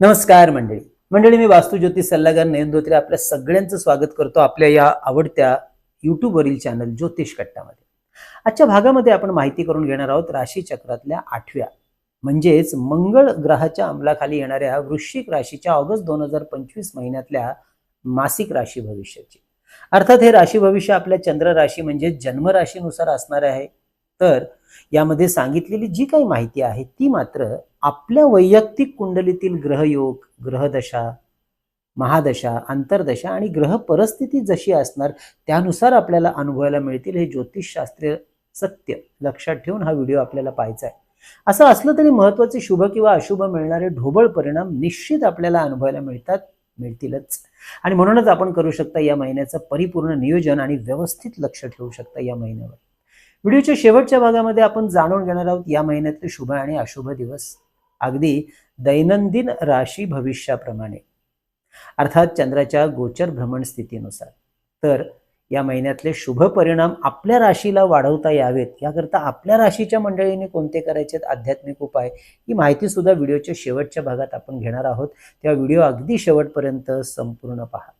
नमस्कार मंडळी. मंडळी मी वास्तू ज्योतिष सल्लागार नयन धोत्रे आपल्या सगळ्यांचं स्वागत करतो आपल्या या आवडत्या युट्यूबवरील चॅनल ज्योतिष कट्टामध्ये. आजच्या भागामध्ये आपण माहिती करून घेणार आहोत राशी चक्रातल्या आठव्या. म्हणजेच मंगळ ग्रहाच्या अंमलाखाली येणाऱ्या वृश्चिक राशीच्या ऑगस्ट दोन हजार पंचवीस महिन्यातल्या मासिक राशी भविष्याची. अर्थात हे राशी भविष्य आपल्या चंद्र राशी म्हणजे जन्म राशीनुसार असणार आहे. तर यामध्ये सांगितलेली जी काही माहिती आहे ती मात्र आपल्या वैयक्तिक कुंडलीतील ग्रहयोग ग्रहदशा महादशा अंतरदशा आणि ग्रह परिस्थिती जशी असणार त्यानुसार आपल्याला अनुभवायला मिळतील हे ज्योतिषशास्त्रीय सत्य लक्षात ठेवून हा व्हिडिओ आपल्याला पाहायचा आहे. असं असलं तरी महत्त्वाचे शुभ किंवा अशुभ मिळणारे ढोबळ परिणाम निश्चित आपल्याला अनुभवायला मिळतात मिळतीलच. आणि म्हणूनच आपण करू शकता या महिन्याचं परिपूर्ण नियोजन आणि व्यवस्थित लक्ष ठेवू शकता या महिन्यावर. व्हिडिओच्या शेवटच्या भागामध्ये आपण जाणून घेणार आहोत या महिन्यातले शुभ आणि अशुभ दिवस. अगदी दैनंदिन राशी भविष्याप्रमाणे. अर्थात चंद्राच्या गोचर भ्रमण स्थितीनुसार. तर या महिन्यातले शुभ परिणाम आपल्या राशीला वाढवता यावेत याकरता आपल्या राशीच्या मंडळीने कोणते करायचे आध्यात्मिक उपाय. ही माहिती सुद्धा व्हिडिओच्या शेवटच्या भागात आपण घेणार आहोत. तेव्हा व्हिडिओ अगदी शेवटपर्यंत संपूर्ण पहा.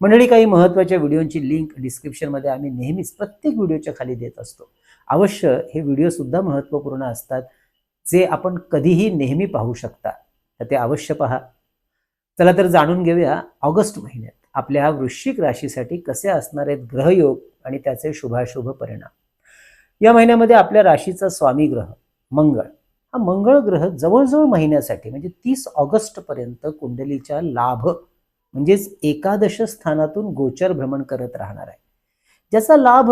मंडळी काही महत्त्वाच्या व्हिडिओची लिंक डिस्क्रिप्शनमध्ये आम्ही नेहमीच प्रत्येक व्हिडिओच्या खाली देत असतो. अवश्य हे व्हिडिओ सुद्धा महत्त्वपूर्ण असतात जे आपण कधीही नेहमी पाहू शकता. तर ते अवश्य पहा. चला तर जाणून घेऊया ऑगस्ट महिन्यात आपल्या वृश्चिक राशीसाठी कसे असणार आहेत ग्रहयोग आणि त्याचे शुभाशुभ परिणाम. या महिन्यामध्ये आपल्या राशीचा स्वामी ग्रह मंगळ. हा मंगळ ग्रह जवळजवळ महिन्यासाठी म्हणजे तीस ऑगस्ट पर्यंत कुंडलीच्या लाभ म्हणजेच एकादश स्थानातून गोचर भ्रमण करत राहणार आहे. ज्याचा लाभ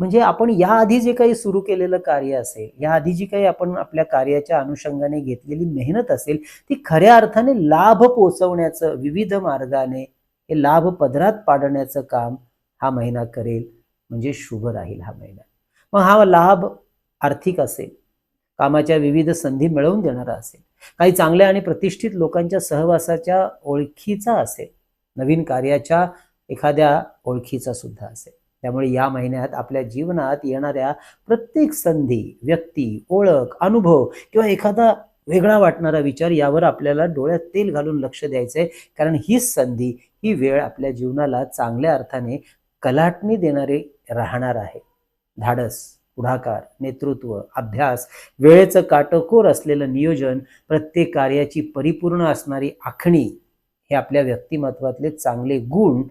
म्हणजे आपण याआधी जे काही सुरू केलेलं कार्य असेल याआधी जी काही आपण आपल्या कार्याच्या अनुषंगाने घेतलेली मेहनत असेल ती खऱ्या अर्थाने लाभ पोचवण्याचं विविध मार्गाने हे लाभ पदरात पाडण्याचं काम हा महिना करेल. म्हणजे शुभ राहील हा महिना. मग हा लाभ आर्थिक असेल कामाच्या विविध संधी मिळवून देणारा असेल. काही चांगल्या आणि प्रतिष्ठित लोकांच्या सहवासाच्या ओळखीचा असेल. नवीन कार्याच्या एखाद्या ओळखीचा सुद्धा असेल. त्यामुळे या महिन्यात आपल्या जीवनात येणाऱ्या प्रत्येक संधी व्यक्ती ओळख अनुभव किंवा एखादा वेगळा वाटणारा विचार यावर आपल्याला डोळ्यात तेल घालून लक्ष द्यायचंय. कारण हीच संधी ही वेळ आपल्या जीवनाला चांगल्या अर्थाने कलाटणी देणारी राहणार आहे. धाडस. पुढाकार नेतृत्व अभ्यास वेळेचं काटकोर असलेलं नियोजन प्रत्येक कार्याची परिपूर्ण असणारी आखणी हे आपल्या व्यक्तिमत्वातले चांगले गुण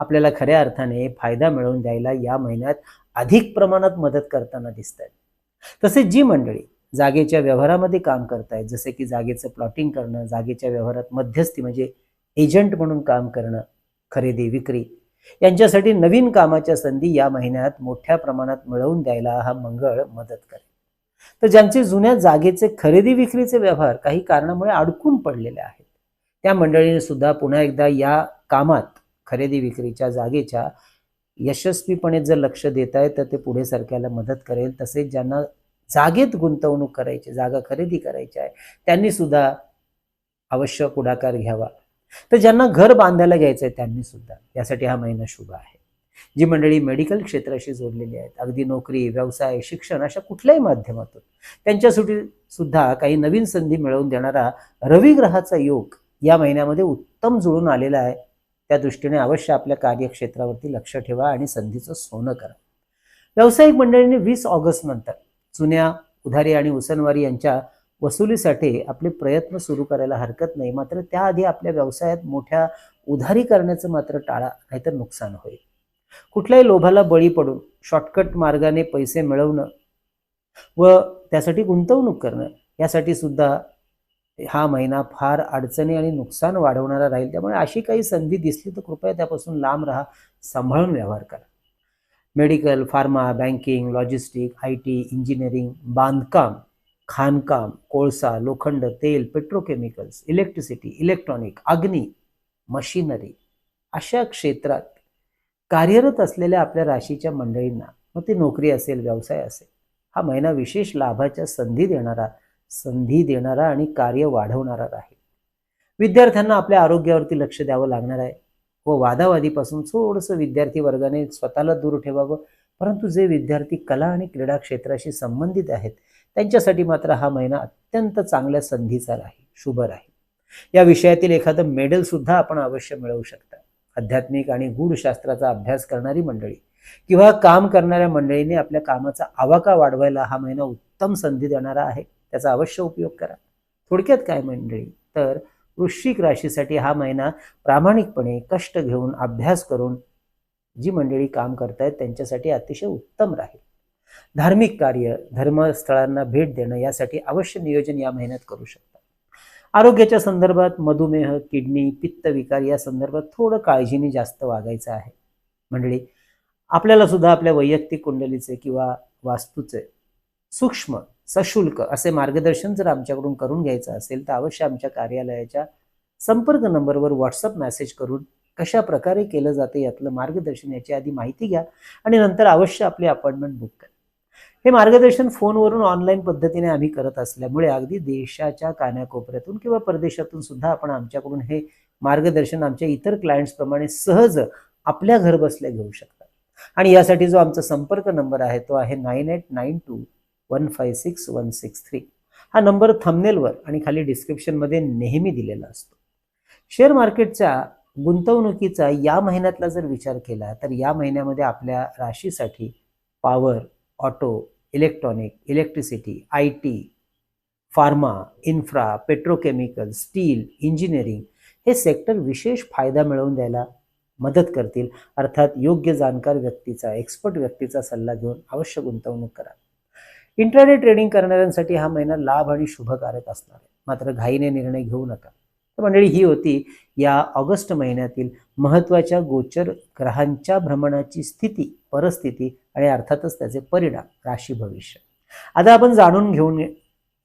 आपल्याला खऱ्या अर्थाने फायदा मिळवून द्यायला या महिन्यात अधिक प्रमाणात मदत करताना दिसत आहेत तसेच जी मंडळी जागेच्या व्यवहारामध्ये काम करतायत जसे की जागेचं प्लॉटिंग करणं जागेच्या व्यवहारात मध्यस्थी म्हणजे एजंट म्हणून काम करणं खरेदी विक्री यांच्यासाठी नवीन कामाच्या संधी या महिन्यात मोठ्या प्रमाणात मिळवून द्यायला हा मंगळ मदत करेल. तर ज्यांचे जुन्या जागेचे खरेदी विक्रीचे व्यवहार काही कारणामुळे अडकून पडलेले आहेत त्या मंडळीने सुद्धा पुन्हा एकदा या कामात खरेदी विक्रीच्या जागेच्या यशस्वीपणे जर लक्ष देत आहे तर ते पुढे सरकायला मदत करेल. तसेच ज्यांना जागेत गुंतवणूक करायची जागा खरेदी करायची आहे त्यांनी सुद्धा अवश्य पुढाकार घ्यावा. तर ज्यांना घर बांधायला घ्यायचं आहे त्यांनी सुद्धा यासाठी हा महिना शुभ आहे. जी मंडळी मेडिकल क्षेत्राशी जोडलेली आहेत अगदी नोकरी व्यवसाय शिक्षण अशा कुठल्याही माध्यमातून त्यांच्यासाठी सुद्धा काही नवीन संधी मिळवून देणारा रवी ग्रहाचा योग या महिन्यामध्ये उत्तम जुळून आलेला आहे. त्या दृष्टीने अवश्य आपल्या कार्यक्षेत्रावरती लक्ष ठेवा आणि संधीचं सोनं करा. व्यावसायिक मंडळींनी वीस ऑगस्ट नंतर जुन्या उधारी आणि उसनवारी यांच्या वसुलीसाठी आपले प्रयत्न सुरू करायला हरकत नाही. मात्र त्याआधी आपल्या व्यवसायात मोठ्या उधारी करण्याचं मात्र टाळा नाहीतर नुकसान होईल. कुठल्याही लोभाला बळी पडून शॉर्टकट मार्गाने पैसे मिळवणं व त्यासाठी गुंतवणूक करणं यासाठी सुद्धा हा महिना फार अडचणी आणि नुकसान वाढवणारा राहील. त्यामुळे अशी काही संधी दिसली तर कृपया त्यापासून लांब राहा सांभाळून व्यवहार करा. Medical pharma banking logistic I T engineering बांधकाम खाणकाम कोळसा लोखंड तेल पेट्रोकेमिकल्स इलेक्ट्रिसिटी इलेक्ट्रॉनिक अग्नी मशिनरी अशा क्षेत्रात कार्यरत असलेल्या आपल्या राशीच्या मंडळींना मग ती नोकरी असेल व्यवसाय असेल हा महिना विशेष लाभाच्या संधी देणारा संधी देणारा आणि कार्य वाढवणारा राहील. विद्यार्थ्यांना आपल्या आरोग्यावरती लक्ष द्यावं लागणार आहे. व वादावादीपासून थोडंसं विद्यार्थी वर्गाने स्वतःला दूर ठेवावं. परंतु जे विद्यार्थी कला आणि क्रीडा क्षेत्राशी संबंधित आहेत त्यांच्यासाठी मात्र हा महिना अत्यंत चांगल्या संधीचा राहील शुभ राहील. या विषयातील एखादं मेडल सुद्धा आपण अवश्य मिळवू शकता. आध्यात्मिक आणि गूढशास्त्राचा अभ्यास करणारी मंडळी किंवा काम करणाऱ्या मंडळीने आपल्या कामाचा आवाका वाढवायला हा महिना उत्तम संधी देणारा आहे त्याचा अवश्य उपयोग करा. थोडक्यात काय मंडळी? तर वृश्चिक राशीसाठी हा महिना प्रामाणिकपणे कष्ट घेऊन अभ्यास करून जी मंडळी काम करतायत त्यांच्यासाठी अतिशय उत्तम राहील. धार्मिक कार्य धर्मस्थळांना भेट देणं यासाठी अवश्य नियोजन या महिन्यात करू शकता. आरोग्याच्या संदर्भात मधुमेह किडनी पित्त विकार या संदर्भात थोडं काळजीने जास्त वागायचं आहे. मंडळी आपल्याला सुद्धा आपल्या वैयक्तिक कुंडलीचे किंवा वास्तूचे सूक्ष्म सशुल्क असे मार्गदर्शन जर आमच्याकडून करून घ्यायचं असेल तर अवश्य आमच्या कार्यालयाच्या संपर्क नंबरवर व्हॉट्सअप मेसेज करून कशा प्रकारे केलं जाते यातलं मार्गदर्शन याची आधी माहिती घ्या आणि नंतर अवश्य आपली अपॉइंटमेंट बुक करा. हे मार्गदर्शन फोनवरून ऑनलाईन पद्धतीने आम्ही करत असल्यामुळे अगदी देशाच्या कानाकोपऱ्यातून किंवा परदेशातून सुद्धा आपण आमच्याकडून हे मार्गदर्शन आमच्या इतर क्लायंट्सप्रमाणे सहज आपल्या घरबसल्या घेऊ शकता आणि यासाठी जो आमचा संपर्क नंबर आहे तो आहे nine eight nine two one five six one six three हा नंबर थंबनेलवर आणि खाली डिस्क्रिप्शनमध्ये नेहमी दिलेला असतो. शेअर मार्केटच्या गुंतवणुकीचा या महिन्यातला जर विचार केला तर या महिन्यामध्ये आपल्या राशीसाठी power auto electronic electricity I T pharma infra petrochemical steel engineering हे सेक्टर विशेष फायदा मिळवून द्यायला मदत करतील. अर्थात योग्य जाणकार व्यक्तीचा एक्सपर्ट व्यक्तीचा सल्ला घेऊन अवश्य गुंतवणूक करा. इंटरनेट ट्रेडिंग करणाऱ्यांसाठी हा महिना लाभ आणि शुभकारक असणार आहे. मात्र घाईने निर्णय घेऊ नका. तर मंडळी ही होती या ऑगस्ट महिन्यातील महत्त्वाच्या गोचर ग्रहांच्या भ्रमणाची स्थिती परिस्थिती आणि अर्थातच त्याचे परिणाम राशी भविष्य. आता आपण जाणून घेऊन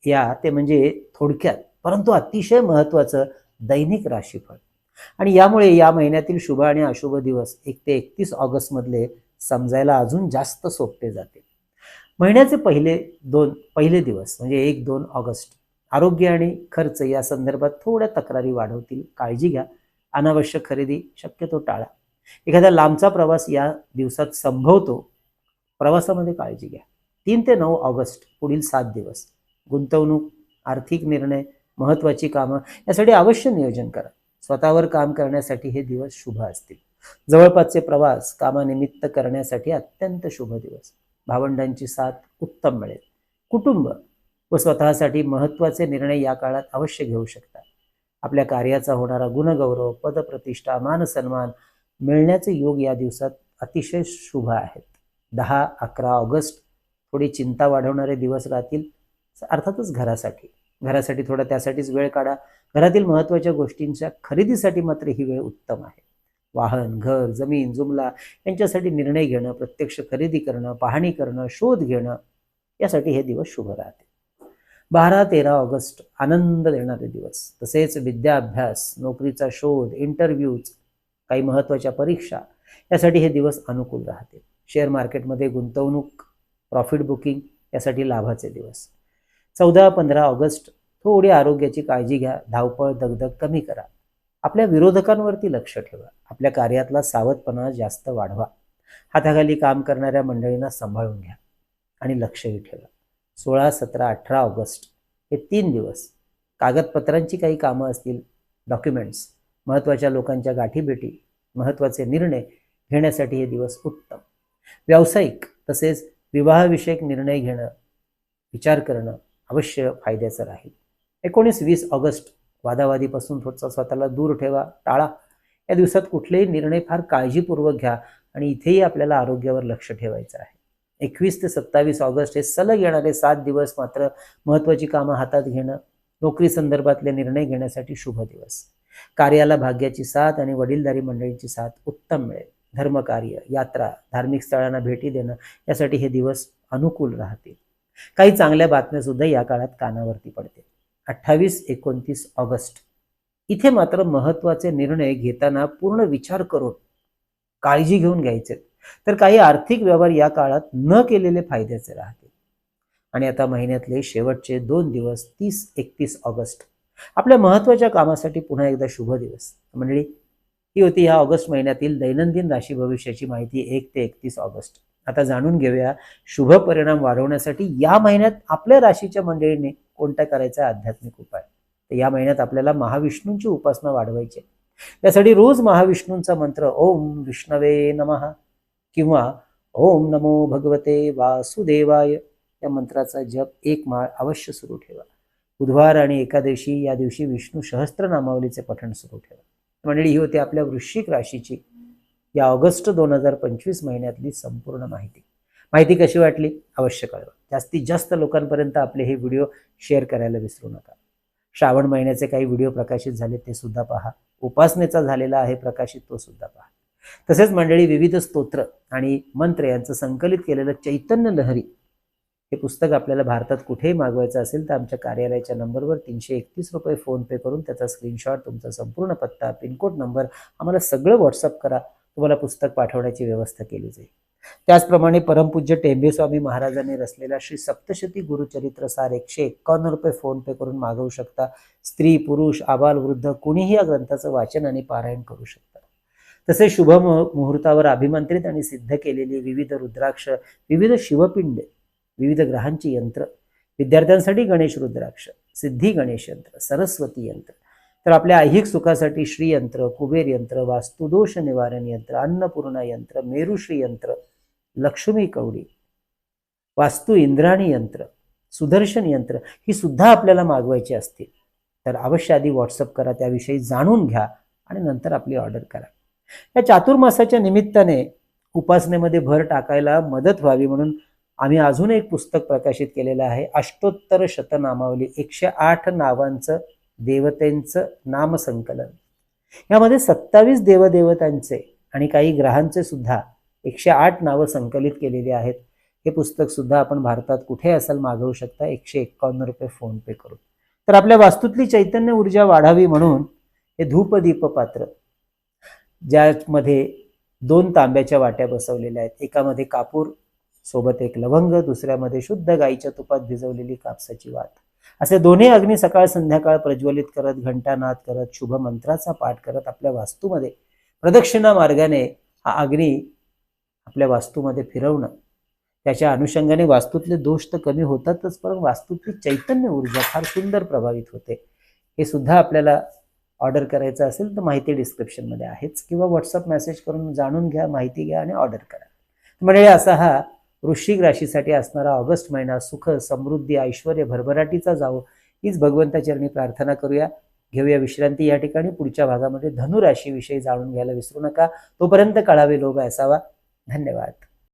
या ते म्हणजे थोडक्यात परंतु अतिशय महत्त्वाचं दैनिक राशीफळ. आणि यामुळे या महिन्यातील शुभ आणि अशुभ दिवस एक ते एकतीस ऑगस्टमधले समजायला अजून जास्त सोपे जाते. महिन्याचे पहिले दोन पहिले दिवस म्हणजे एक दोन ऑगस्ट. आरोग्य आणि खर्च या संदर्भात थोड्या तक्रारी वाढवतील काळजी घ्या. अनावश्यक खरेदी शक्यतो टाळा. एखादा लांबचा प्रवास या दिवसात संभवतो. प्रवासामध्ये काळजी घ्या. तीन ते नऊ ऑगस्ट पुढील सात दिवस. गुंतवणूक आर्थिक निर्णय महत्त्वाची कामं यासाठी अवश्य नियोजन करा. स्वतःवर काम करण्यासाठी हे दिवस शुभ असतील. जवळपासचे प्रवास कामानिमित्त करण्यासाठी अत्यंत शुभ दिवस. भावंडांची साथ उत्तम मिळेल. कुटुंब व स्वतःसाठी महत्त्वाचे निर्णय या काळात अवश्य घेऊ शकता. आपल्या कार्याचा होणारा गुणगौरव पदप्रतिष्ठा मानसन्मान मिळण्याचे योग या दिवसात अतिशय शुभ आहेत. दहा अकरा ऑगस्ट थोडी चिंता वाढवणारे दिवस राहतील अर्थातच घरासाठी. घरासाठी थोडा त्यासाठीच वेळ काढा. घरातील महत्त्वाच्या गोष्टींच्या खरेदीसाठी मात्र ही वेळ उत्तम आहे. वाहन घर जमीन जुमला यांच्यासाठी निर्णय घेणं प्रत्यक्ष खरेदी करणं पाहणी करणं शोध घेणं यासाठी हे दिवस शुभ राहते बारा तेरा ऑगस्ट आनंद देणारे दिवस. तसेच विद्याभ्यास नोकरीचा शोध इंटरव्ह्यूज काही महत्त्वाच्या परीक्षा यासाठी हे दिवस अनुकूल राहते शेअर मार्केटमध्ये गुंतवणूक प्रॉफिट बुकिंग यासाठी लाभाचे दिवस. चौदा पंधरा ऑगस्ट थोडी आरोग्याची काळजी घ्या धावपळ दगदग कमी करा. आपल्या विरोधकांवरती लक्ष ठेवा. आपल्या कार्यातला सावधपणा जास्त वाढवा. हाताखाली काम करणाऱ्या मंडळींना सांभाळून घ्या आणि लक्षही ठेवा. सोळा सतरा अठरा ऑगस्ट हे तीन दिवस कागदपत्रांची काही कामं असतील डॉक्युमेंट्स महत्त्वाच्या लोकांच्या गाठीभेटी महत्त्वाचे निर्णय घेण्यासाठी हे दिवस उत्तम. व्यावसायिक तसेच विवाहविषयक निर्णय घेणं विचार करणं अवश्य फायद्याचं राहील. एकोणीस वीस ऑगस्ट वादावादीपासून थोडंसं स्वतःला दूर ठेवा टाळा. या दिवसात कुठलेही निर्णय फार काळजीपूर्वक घ्या आणि इथेही आपल्याला आरोग्यावर लक्ष ठेवायचं आहे. एकवीस ते सत्तावीस ऑगस्ट हे सलग येणारे सात दिवस मात्र महत्त्वाची कामं हातात घेणं नोकरी संदर्भातले निर्णय घेण्यासाठी शुभ दिवस. कार्याला भाग्याची साथ आणि वडीलधारी मंडळींची साथ उत्तम मिळेल. धर्मकार्य यात्रा धार्मिक स्थळांना भेटी देणं यासाठी हे दिवस अनुकूल राहतील. काही चांगल्या बातम्या सुद्धा या काळात कानावरती पडतील. अठ्ठावीस एकोणतीस ऑगस्ट. इथे मात्र महत्त्वाचे निर्णय घेताना पूर्ण विचार करून काळजी घेऊन घ्यायचे. तर काही आर्थिक व्यवहार या काळात न केलेले फायद्याचे राहतील. आणि आता महिन्यातले शेवटचे दोन दिवस तीस एकतीस ऑगस्ट. आपल्या महत्त्वाच्या कामासाठी पुन्हा एकदा शुभ दिवस. मंडळी ही होती ह्या ऑगस्ट महिन्यातील दैनंदिन राशी भविष्याची माहिती एक ते एकतीस ऑगस्ट. आता जाणून घेऊया शुभ परिणाम वाढवण्यासाठी या महिन्यात आपल्या राशीच्या मंडळीने कोणता करायचा आध्यात्मिक उपाय? तर या महिन्यात आपल्याला महाविष्णूंची उपासना वाढवायची त्यासाठी रोज महाविष्णूंचा मंत्र ओम विष्णवे नमः. किंवा ओम नमो भगवते वासुदेवाय या मंत्राचा जप एक माळ अवश्य सुरू ठेवा. बुधवार आणि एकादशी या दिवशी विष्णू सहस्त्र नामावलीचे पठण सुरू ठेवा. मंडळी ही होती आपल्या वृश्चिक राशीची या ऑगस्ट दोन हजार पंचवीस महिन्यातली संपूर्ण माहिती. माहिती कशी वाटली? अवश्य कळवा. जास्तीत जास्त लोकांपर्यंत आपले हे व्हिडिओ शेअर करायला विसरू नका. श्रावण महिन्याचे काही व्हिडिओ प्रकाशित झाले ते सुद्धा पहा. उपासनेचा झालेला आहे प्रकाशित तो सुद्धा पहा. तसेच मंडळी विविध स्तोत्र आणि मंत्र यांचं संकलित केलेलं चैतन्य लहरी हे पुस्तक आपल्याला भारतात कुठेही मागवायचं असेल तर आमच्या कार्यालयाच्या नंबरवर तीनशे एकतीस रुपये फोन पे करून त्याचा स्क्रीनशॉट तुमचा संपूर्ण पत्ता पिनकोड नंबर आम्हाला सगळं व्हॉट्सअप करा. तुम्हाला पुस्तक पाठवण्याची व्यवस्था केली जाईल. त्याचप्रमाणे परमपूज्य टेंबे स्वामी महाराजांनी रचलेला श्री सप्तशती गुरुचरित्र सार एकशे एक्कावन्न रुपये फोन पे करून मागवू शकता. स्त्री पुरुष आबाल वृद्ध कुणीही या ग्रंथाचं वाचन आणि पारायण करू शकता. तसे शुभ मुह- मुहूर्तावर अभिमंत्रित आणि सिद्ध केलेली विविध रुद्राक्ष विविध शिवपिंड विविध ग्रहांची यंत्र विद्यार्थ्यांसाठी गणेश रुद्राक्ष सिद्धी गणेश यंत्र सरस्वती यंत्र तर आपल्या ऐहिक सुखासाठी श्रीयंत्र कुबेर यंत्र वास्तुदोष निवारण यंत्र अन्नपूर्णा यंत्र मेरुश्री यंत्र लक्ष्मी कवडी वास्तू इंद्राणी यंत्र सुदर्शन यंत्र ही सुद्धा आपल्याला मागवायची असतील. तर अवश्य आधी व्हॉट्सअप करा त्याविषयी जाणून घ्या आणि नंतर आपली ऑर्डर करा. या चातुर्मासाच्या निमित्ताने उपासनेमध्ये भर टाकायला मदत व्हावी म्हणून आम्ही अजून एक पुस्तक प्रकाशित केलेलं आहे. अष्टोत्तर शतनामावली एकशे आठ नावांचं देवतेंचं नामसंकलन. यामध्ये सत्तावीस देवदेवतांचे आणि काही ग्रहांचे सुद्धा एकशे आठ नावं संकलित केलेली आहेत. हे पुस्तक सुद्धा आपण भारतात कुठे असाल मागवू शकता? एकशे एक्कावन्न रुपये फोन पे करून. तर आपल्या वास्तूतली चैतन्य ऊर्जा वाढावी म्हणून हे धूपदीप पात्र ज्यामध्ये दोन तांब्याच्या वाट्या बसवलेल्या आहेत. एकामध्ये कापूर सोबत एक लवंग दुसऱ्यामध्ये शुद्ध गाईच्या तुपात भिजवलेली कापसाची वात. असे दोन्ही अग्नी सकाळ संध्याकाळ प्रज्वलित करत घंटानाद करत शुभ मंत्राचा पाठ करत आपल्या वास्तूमध्ये प्रदक्षिणा मार्गाने हा अग्नी आपल्या वास्तूमध्ये फिरवणं. त्याच्या अनुषंगाने वास्तूतले दोष तर कमी होतातच पण वास्तूतली चैतन्य ऊर्जा फार सुंदर प्रभावित होते. हे सुद्धा आपल्याला ऑर्डर करायचं असेल तर माहिती डिस्क्रिप्शनमध्ये आहेच. किंवा व्हॉट्सअप मेसेज करून जाणून घ्या माहिती घ्या आणि ऑर्डर करा. म्हणजे असा हा वृश्चिक राशीसाठी असणारा ऑगस्ट महिना सुख समृद्धी ऐश्वर भरभराटीचा जावो हीच भगवंताचरणी प्रार्थना करूया. घेऊया विश्रांती या ठिकाणी. पुढच्या भागामध्ये धनुराशीविषयी जाणून घ्यायला विसरू नका. तोपर्यंत कळावे लोभ असावा. धन्यवाद.